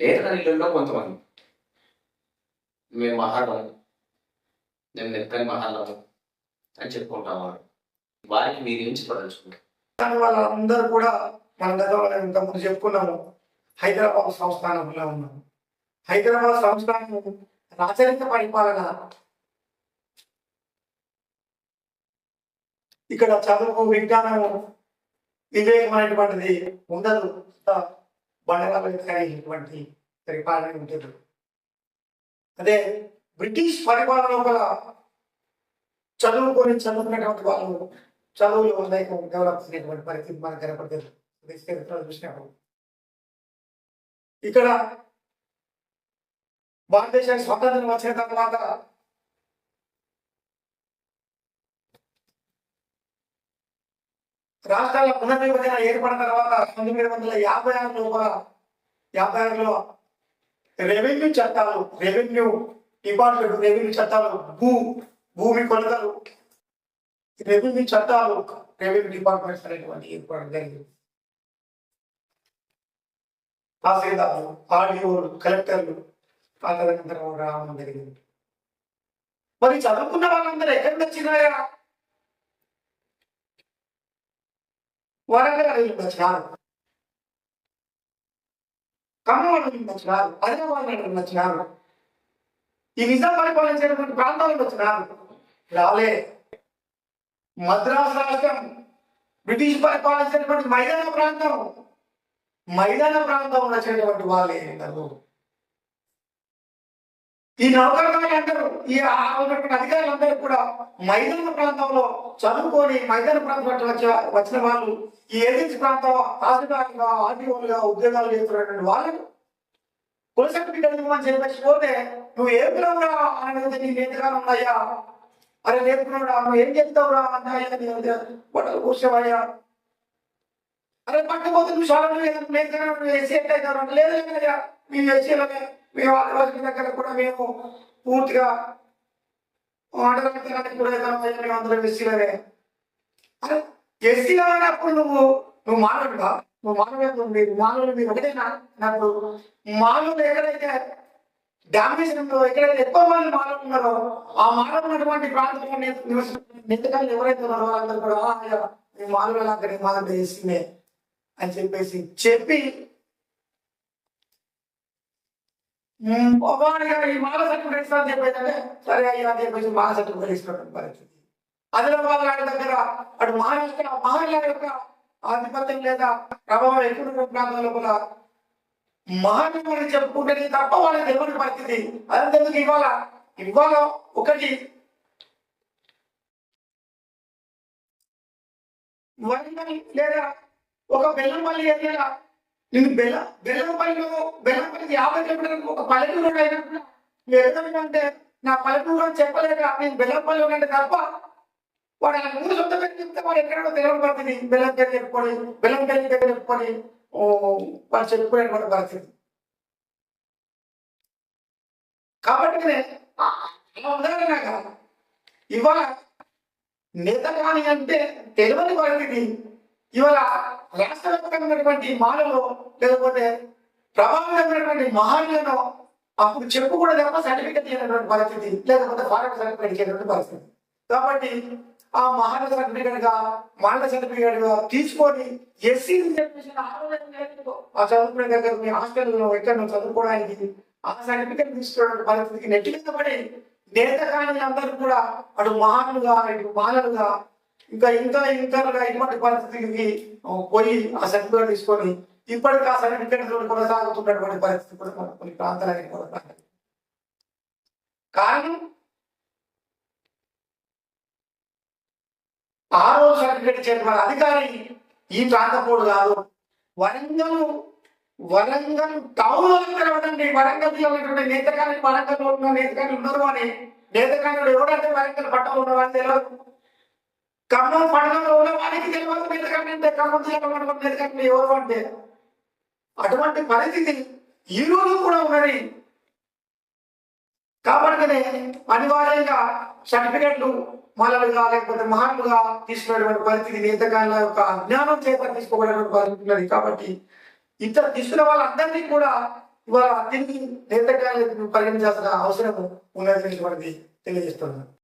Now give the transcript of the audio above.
నేతకానిలో కొంతమంది. మేము మహారాము మేము నెత్తని మహారాము అని చెప్పుకుంటాము వారికి మీరు ఏం చెప్పదలుచుకుంటారు కానీ వాళ్ళందరూ కూడా మన గతంలో ఇంతకుముందు చెప్పుకున్నాము. హైదరాబాద్ సంస్థానంలో ఉన్నాము హైదరాబాద్ సంస్థానం రాచరిక పరిపాలన. ఇక్కడ చదువు విజ్ఞానము వివేకమైనటువంటిది ఉండదు. బండరాలు ఇటువంటి పరిపాలన ఉంటుంది. అదే బ్రిటిష్ పరిపాలన లోపల చదువుకొని చదువుకున్నటువంటి వాళ్ళు చదువులు లేక డెవలప్ అయినటువంటి పరిస్థితి మనకు కనపడుతుంది చరిత్రలో చూసినప్పుడు. ఇక్కడ భారతదేశానికి స్వాతంత్రం వచ్చిన తర్వాత రాష్ట్రాల పునర్విభజన ఏర్పడిన తర్వాత పంతొమ్మిది వందల యాభై ఆరు లోపల యాభై ఆరులో రెవెన్యూ చట్టాలు రెవెన్యూ డిపార్ట్మెంట్ రెవెన్యూ చట్టాలు భూ భూమి కొలతలు రెవెన్యూ చట్టాలు రెవెన్యూ డిపార్ట్మెంట్స్ అనేటువంటి ఏర్పడడం జరిగింది. తహసీల్దార్లు ఆర్డీఓలు కలెక్టర్లు అందరం రావడం జరిగింది. మరి చదువుకున్న వాళ్ళందరూ ఎక్కడి నుంచి వచ్చినాయా? వరంగల్ నుంచి వచ్చినారు ఖమ్మం నుంచి వచ్చినారు ఆదిలాబాద్ నుంచి వచ్చినారు ఈ నిజాం పరిపాలించినటువంటి ప్రాంతాలకు నుంచి వచ్చినారు రాలే. మద్రాసు రాష్ట్రం బ్రిటిష్ పరిపాలించినటువంటి మైదాన ప్రాంతం. మైదాన ప్రాంతంలో వచ్చేటువంటి వాళ్ళు ఏంటారు ఈ నౌకరదారులు అందరూ ఈ ఆ ఉన్నటువంటి అధికారులందరూ కూడా మైదాన ప్రాంతంలో చదువుకొని మైదాన ప్రాంతం వచ్చిన వాళ్ళు ఈ ఏజెన్సీ ప్రాంతం తహసీల్దారులుగా ఆర్టీఓలుగా ఉద్యోగాలు చేస్తున్నటువంటి వాళ్ళకు కుల సర్టిఫికెట్ ఇవ్వమని చెప్పేసి పోతే నువ్వు ఏం పిలవరా అనేది నీ నేతగానే ఉన్నాయా అరే నేర్పుకున్నాడా నువ్వు ఏం చెప్తావురా అన్నాయా బట్టలు కూర్చోవయ్యా అరే పట్టకపోతే నువ్వు చాలా నేతగానే నువ్వు ఎస్సీ ఎట్ అవుతావు లేదు లేదయ్యా మేము ఎస్సీలమే మేము ఆదివాసుల దగ్గర కూడా మేము పూర్తిగా ఆడదానికి కూడా మేము అందరం ఎస్సీలమే అరే ఎస్సీలో అయినప్పుడు నువ్వు నువ్వు మానవుడుగా నువ్వు మానవుడు మీరు మానవులు మీరు ఒకటే నాకు మానవులు ఎక్కడైతే డామేజ్ ఉందో ఎక్కడైతే ఎక్కువ మంది మానవులు ఉన్నారో ఆ మానవులు ఉన్నటువంటి ప్రాంతంలో నిందకాలు ఎవరైతే ఉన్నారో వాళ్ళందరూ కూడా మీ మానవులు అక్కడ మానవుడు ఎస్సీనే అని చెప్పేసి చెప్పి "ఉమ్, ఈ మాల సర్టిఫికేట్ ఇస్తా చెప్పేదంటే సరే అయ్యా అని చెప్పేసి మాల సర్టిఫికేట్ ఇస్తున్నటువంటి పరిస్థితి. ఆదిలాబాద్ గారి దగ్గర అటు మహారాష్ట్ర మహారాష్ట్ర యొక్క ఆధిపత్యం లేదా ప్రభావం ఎక్కువ ప్రాంతం లోపల మహాత్ములు మహానుభావులు చెప్పుకుంటే తప్ప వాళ్ళకి తెలియని పరిస్థితి. అదంతెందుకు ఇవాళ ఇవాళ ఒకటి. వరంగల్ లేదా ఒక బెల్లంపల్లి ఏరియా నేను బెల్ల బెల్లంపల్లిలో బెల్లంపల్లి యాభై కిలోమీటర్లు ఒక పల్లెటూరు అయినప్పుడు ఎక్కడంటే నా పల్లెటూరు అని చెప్పలేక నేను బెల్లంపల్లి ఉంటే తప్ప వాడు ఆయన ముందు సొంత పేరు చెప్తే వాడు ఎక్కడో తెలియని పరిస్థితి. బెల్లం పేరు చెప్పుకొని బెల్లం పేరు పేరు చెప్పుకొని ఓ, వాళ్ళు చెప్పుకునేటువంటి పరిస్థితి. కాబట్టి నేను ఉదాహరణగా ఇవాళ నేతగాని అంటే తెలియని పరిస్థితి. ఇవాళ రాష్ట్ర వ్యాప్తంగా మాలలో లేకపోతే ప్రభావితమైనటువంటి మహానులను అప్పుడు చెప్పు కూడా తప్ప సర్టిఫికెట్ ఇవ్వనటువంటి పరిస్థితి లేకపోతే ఫారెన్ సర్టిఫికెట్ ఇచ్చేటువంటి పరిస్థితి. కాబట్టి ఆ మహాన సర్టిఫికెట్గా మాల సర్టిఫికెట్గా తీసుకొని ఎస్సీ ఆ చదువుకునే దగ్గర మీ హాస్టల్లో ఎక్కడ చదువుకోవడానికి ఆ సర్టిఫికెట్ తీసుకున్న పరిస్థితికి నెట్టి మీద పడి నేత కానీ అందరూ కూడా అటు మహానులుగా ఇటు మాలలుగా ఇంకా ఇంకా ఇంకా ఇటువంటి పరిస్థితికి పోయి ఆ సర్టిఫికెట్ తీసుకొని ఇప్పటికి ఆ సర్టిఫికెట్ కొనసాగుతున్నటువంటి పరిస్థితి కూడా మన కొన్ని ప్రాంతాలకి కానీ ఆ రోజు సర్టిఫికెట్ ఇచ్చేటువంటి అధికారి ఈ ప్రాంతపోడు కాదు. వరంగల్ వరంగల్ టౌన్ తెలవడండి వరంగల్ జిల్లాలో ఉన్నటువంటి నేతకాని వరంగల్ ఉన్న నేతకాని ఉన్నారు అని నేతకాని ఎవడంటే వరంగల్ పట్టణం ఉన్నవాళ్ళు తెలియదు ఖమ్మం పట్టణంలో ఉన్న వారికి తెలియదు నేతకాని అంటే ఖమ్మం జిల్లా ఉన్నటువంటి నేతకాని ఎవరు అంటే? అటువంటి పరిస్థితి ఈ రోజు కూడా ఉన్నది. కాబట్టి అనివార్యంగా సర్టిఫికెట్లు మలలుగా లేకపోతే మహాన్లుగా తీసుకునేటువంటి పరిస్థితి నేతకాల యొక్క అజ్ఞానం చేత తీసుకోబడేటువంటి పరిస్థితి ఉన్నది కాబట్టి ఇతర తీసుకున్న వాళ్ళందరినీ కూడా ఇవాళ తిరిగి నేతకాయలు పరిగణించాల్సిన అవసరం ఉన్నది తెలియజేస్తున్నాను.